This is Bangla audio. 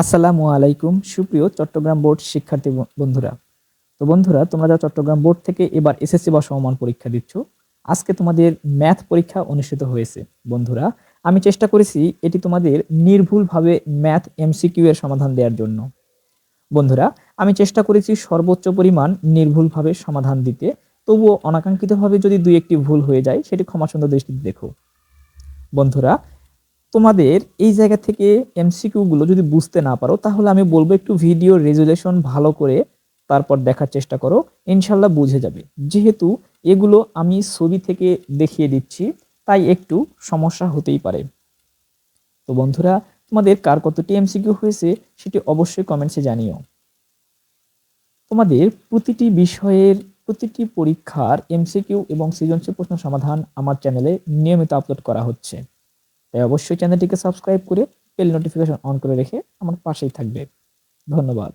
আসসালামু আলাইকুম। সুপ্রিয় চট্টগ্রাম বোর্ড শিক্ষার্থী বন্ধুরা। তো বন্ধুরা, তোমরা যারা চট্টগ্রাম বোর্ড থেকে এবার এসএসসি বা সমমান পরীক্ষা দিচ্ছ, আজকে তোমাদের ম্যাথ পরীক্ষা অনুষ্ঠিত হয়েছে। বন্ধুরা, আমি চেষ্টা করেছি এটি তোমাদের নির্ভুলভাবে ম্যাথ এমসিকিউ এর সমাধান দেওয়ার জন্য। বন্ধুরা, আমি চেষ্টা করেছি সর্বোচ্চ পরিমাণ নির্ভুলভাবে সমাধান দিতে। তবুও অনাকাঙ্ক্ষিতভাবে যদি দুই একটি ভুল হয়ে যায়, সেটি ক্ষমা সুন্দর দৃষ্টিতে দেখো। বন্ধুরা তোমাদের এই জায়গা থেকে এমসিকিউ গুলো যদি বুঝতে না পারো, তাহলে আমি বলব একটু ভিডিও রেজুলেশন ভালো করে তারপর দেখার চেষ্টা করো, ইনশাল্লাহ বুঝে যাবে। যেহেতু এগুলো আমি ছবি থেকে দেখিয়ে দিচ্ছি, তাই একটু সমস্যা হতেই পারে। তো বন্ধুরা, তোমাদের কার কতটি এমসিকিউ হয়েছে সেটি অবশ্যই কমেন্টসে জানিও। তোমাদের প্রতিটি বিষয়ের প্রতিটি পরীক্ষার এমসিকিউ এবং সৃজনশীল প্রশ্ন সমাধান আমার চ্যানেলে নিয়মিত আপলোড করা হচ্ছে। তাই অবশ্যই চ্যানেলটিকে সাবস্ক্রাইব করে বেল নোটিফিকেশন অন করে রেখে আমার পাশেই থাকবে। ধন্যবাদ।